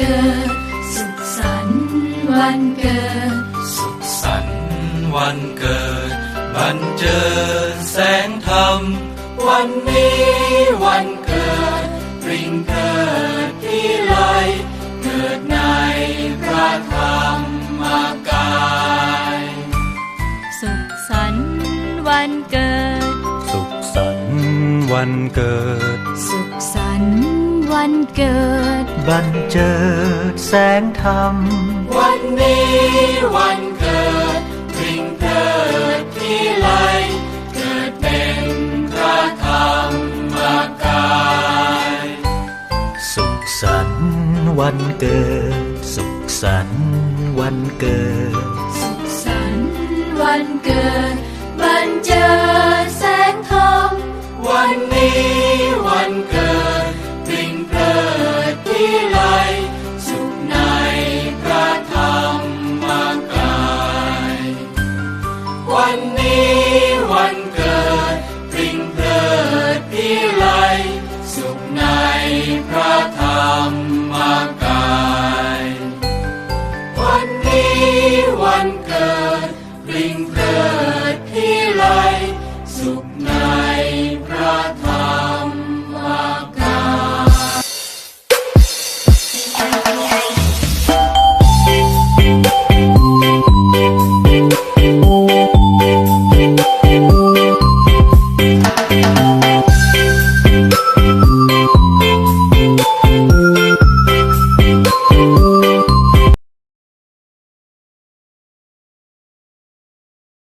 กิด สุขสันต์วันเกิด สุขสันต์วันเกิด บันเจิดแสงธรรม วันนี้วันเกิดปริงเกิดที่ไรเกิดในพระธรรมมากาย สุขสันต์วันเกิด สุขสันต์วันเกิด สุขสันต์ วันเกิด บันเจิดแสงธรรม วันนี้วันเกิดปริงเกิดที่ไรเกิดเป็นพระธรรมกาย สุขสันต์วันเกิด สุขสันต์วันเกิด สุขสันต์วันเกิด บันเจิดแสงธรรมวันนี้วันเกิด พระธรรม